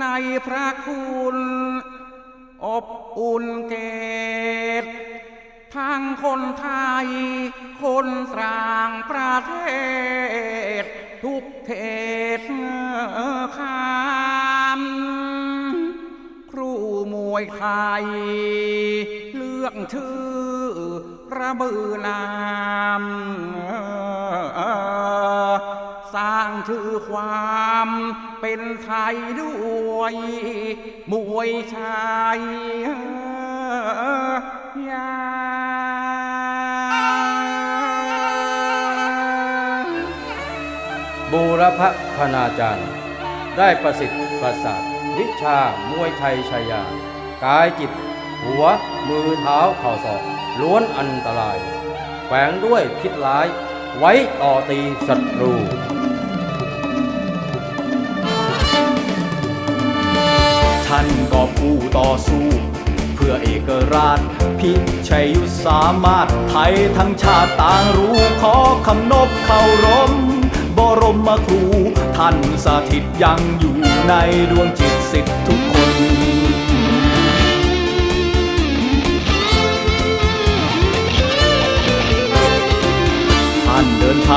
ในพระคุณอบอุ่นเกตทั้งคนไทย คนต่างประเทศ ทุกเขตคามครูมวยไทยเรื่องชื่อระบือนาม สร้างชื่อความเป็นไทยด้วยมวยชายยาบูรพพนาจารย์ ได้ประสิทธิ์ประสาทวิชามวยไทยชายา กายจิต หัว มือเท้าเข่าศอก ล้วนอันตราย แฝงด้วยพิษร้าย ไว้ต่อตีศัตรูท่านก็ผู้ต่อสู้ เพื่อเอกราช พิชัยยุทธสามารถไทยทั้งชาติต่างรู้ขอคำนบเคารมบรมครู ท่านสถิตยังอยู่ในดวงจิตสิทธิทุก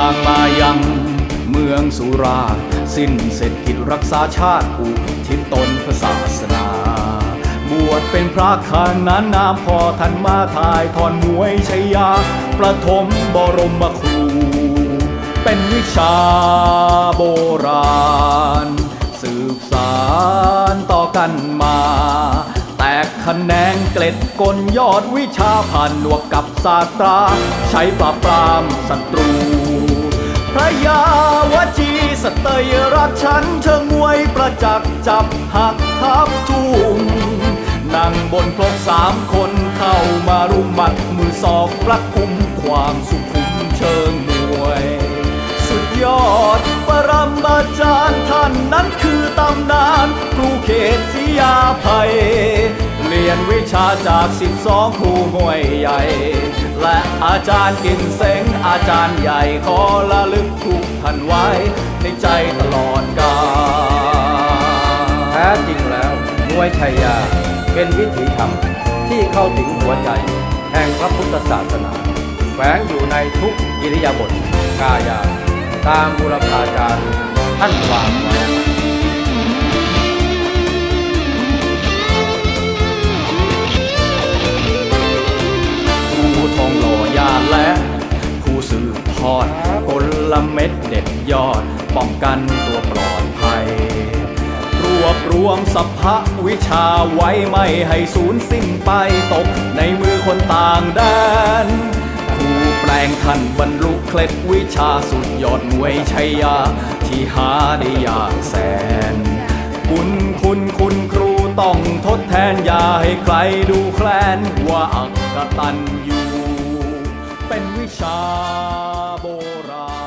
างมายังเมืองสุรา สิ้นเสร็จกิจรักษาชาติอุทิศตนพื่อศาสนา บวชเป็นพระขนานนามพอท่านมาถ่ายทอนมวยชยา ประถมบรมครู เป็นวิชาโบราณ สืบสารต่อกันมา แตกคะแนนเกล็ดกลยอดวิชาผ่านหนวกกับศาสตรา ใช้ปราบปรามศัตรู พระยาวจีสเตยรัชฉันเชิงมวยประจักษ์จับหักทับทุ่งนั่งบนพลกสามคนเข้ามารุมมัดมือศอกประคุมความสุขุมเชิงมวย สุดยอดปรมาจารย์ท่านนั้นคือตำนานครูเขตศรียาภัย เรียนวิชาจากสิบสองครูมวยใหญ่ และอาจารย์กินเสงอาจารย์ใหญ่ขอละลึกทุกท่านไว้ ในใจตลอดกาลแท้จริงแล้วมวยชายาเป็นวิถีธรรมที่เข้าถึงหัวใจ แห่งพระพุทธศาสนาแฝงอยู่ในทุกอิริยาบถกายา ตามบุรพาจารย์ท่านวางไว้ ผู้สืบทอดกลเม็ดเด็ดยอด ป้องกันตัวปลอดภัย รวบรวมสัพพะวิชาไว้ไม่ให้สูญสิ้นไปตกในมือคนต่างแดนครูแปลงท่านบรรลุเคล็ดวิชาสุดยอดมวยชัยยา ที่หาได้ยากแสน คุณคุณคุณครูต้องทดแทนอย่าให้ใครดูแคลนว่าอักตันอยู่ เป็นวิชาโบราณ